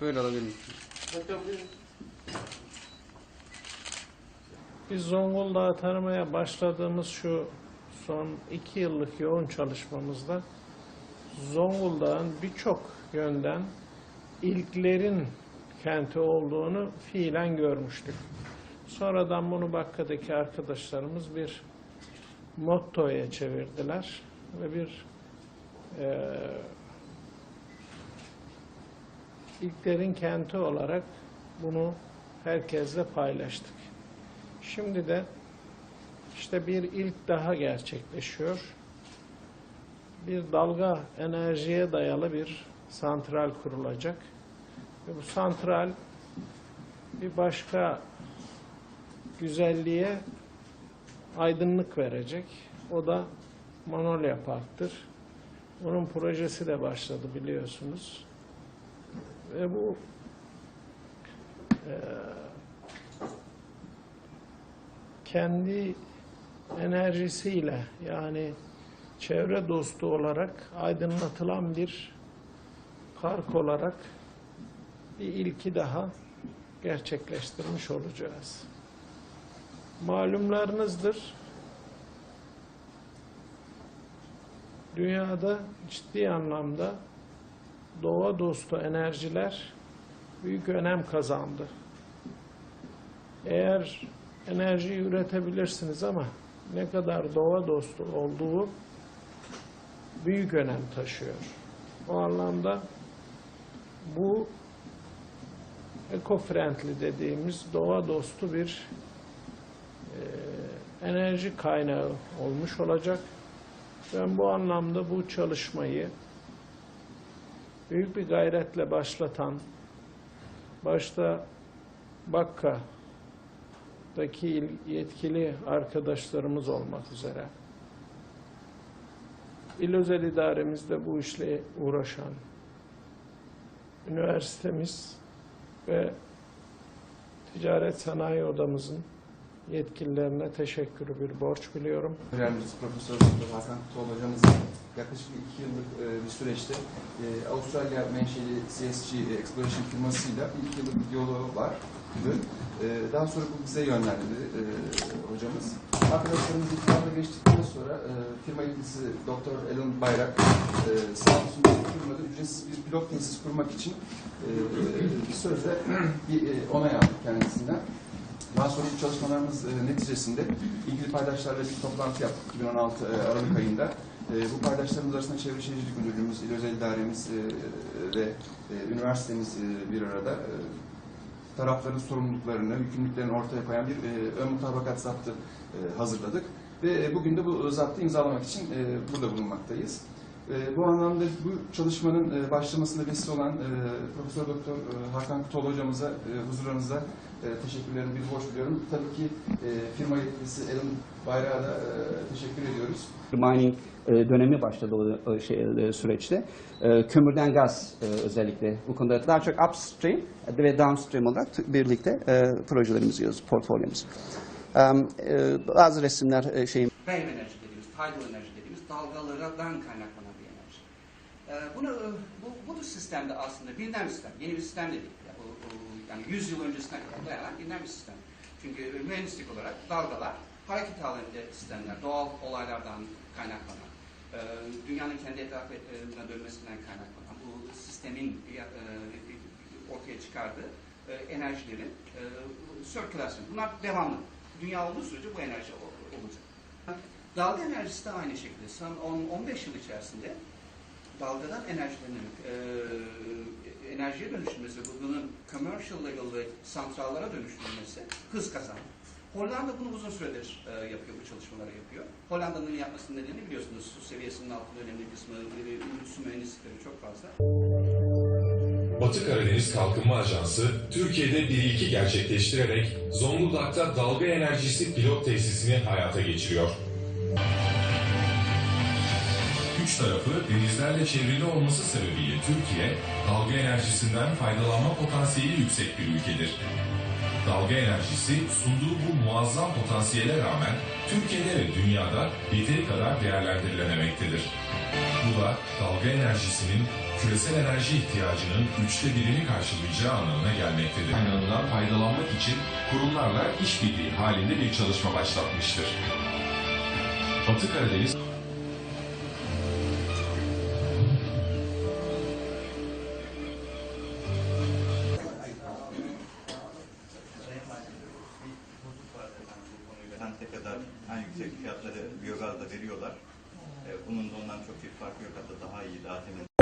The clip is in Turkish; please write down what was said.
Böyle alabilir? Biz Zonguldak'ı tanımaya başladığımız şu son iki yıllık yoğun çalışmamızda Zonguldak'ın birçok yönden ilklerin kenti olduğunu fiilen görmüştük. Sonradan bunu Bakka'daki arkadaşlarımız bir mottoya çevirdiler ve bir eee ilklerin kenti olarak bunu herkesle paylaştık. Şimdi de işte bir ilk daha gerçekleşiyor. Bir dalga enerjiye dayalı bir santral kurulacak. Ve bu santral bir başka güzelliğe aydınlık verecek. O da Manolya Park'tır. Onun projesi de başladı biliyorsunuz. Ve bu eee, kendi enerjisiyle yani çevre dostu olarak aydınlatılan bir park olarak bir ilki daha gerçekleştirmiş olacağız. Malumlarınızdır. Dünyada ciddi anlamda doğa dostu enerjiler büyük önem kazandı. Eğer enerji üretebilirsiniz ama ne kadar doğa dostu olduğu büyük önem taşıyor. O anlamda bu eco-friendly dediğimiz doğa dostu bir e, enerji kaynağı olmuş olacak. Ben bu anlamda bu çalışmayı büyük bir gayretle başlatan, başta Bakka'daki il- yetkili arkadaşlarımız olmak üzere, İl Özel İdaremizde bu işle uğraşan, üniversitemiz ve Ticaret Sanayi Odamızın yetkililerine teşekkürü bir borç biliyorum. Öğrencisi Profesör Doktor Hakan Kutuoğlu hocamızın yaklaşık iki yıllık e, bir süreçte e, Avustralya menşeli CSG Exploration firmasıyla bir iki yıllık bir diyaloğu var. E, daha sonra bu bize yönlendirdi e, hocamız. Arkadaşlarımız itibariyle geçtikten sonra e, firma yetkilisi Doktor Alan Bayrak e, bu firmada ücretsiz bir pilot tesis kurmak için e, bir sözle bir e, onay aldık kendisinden. Daha sonra bu çalışmalarımız e, neticesinde ilgili paydaşlarla bir toplantı yaptık 2016 e, Aralık ayında. E, bu paydaşlarımız arasında Çevre Şehircilik Müdürlüğümüz, İl Özel İdaremiz e, ve e, üniversitemiz e, bir arada e, tarafların sorumluluklarını, yükümlülüklerini ortaya koyan bir e, ön mutabakat zaptı e, hazırladık. Ve e, bugün de bu zaptı imzalamak için e, burada bulunmaktayız. E, bu anlamda bu çalışmanın e, başlamasında vesile olan e, Profesör Doktor e, Hakan Kutoğlu hocamıza e, huzurlarınızda e, teşekkürlerimi bir borç biliyorum. Tabii ki e, firma yetkilisi Elin Bayrak'a da e, teşekkür ediyoruz. mining e, dönemi başladı o, o şey, e, süreçte. E, Kömürden gaz e, özellikle bu konuda daha çok upstream ve downstream olarak birlikte e, projelerimizi yazıyoruz, portfolyomuz. Um, e, bazı resimler e, şeyin wave enerji dediğimiz, tidal enerji dediğimiz dalgalardan kaynaklanan bunu bu, bu sistemde aslında bilinen bir sistem, yeni bir sistem de değil. Ya, bu, bu- yani 100 yıl öncesine dayanan bilinen bir sistem. Çünkü mühendislik olarak dalgalar hareket halinde sistemler, doğal olaylardan kaynaklanan, e, dünyanın kendi etrafına dönmesinden kaynaklanan bu sistemin e, e, ortaya çıkardığı e, enerjilerin e, sirkülasyonu. Bunlar devamlı. Dünya olduğu sürece bu enerji o- olacak. Dalga enerjisi de aynı şekilde. Son 10-15 yıl içerisinde dalgadan enerjilerin e, enerjiye dönüştürmesi, bu- bunun commercial level santrallara dönüştürülmesi hız kazandı. Hollanda bunu uzun süredir e, yapıyor, bu çalışmaları yapıyor. Hollanda'nın yapmasının nedeni biliyorsunuz su seviyesinin altında önemli kısmı, e, su mühendislikleri çok fazla. Batı Karadeniz Kalkınma Ajansı, Türkiye'de bir ilki gerçekleştirerek Zonguldak'ta dalga enerjisi pilot tesisini hayata geçiriyor. Üç tarafı denizlerle çevrili olması sebebiyle Türkiye, dalga enerjisinden faydalanma potansiyeli yüksek bir ülkedir. Dalga enerjisi sunduğu bu muazzam potansiyele rağmen Türkiye'de ve dünyada yeteri kadar değerlendirilememektedir. Bu da dalga enerjisinin küresel enerji ihtiyacının üçte birini karşılayacağı anlamına gelmektedir. Kaynağından faydalanmak için kurumlarla işbirliği halinde bir çalışma başlatmıştır. Batı Karadeniz Kadar en yüksek fiyatları biyogazda veriyorlar. E, Bunun da ondan çok bir farkı yok. Hatta daha iyi, daha temiz.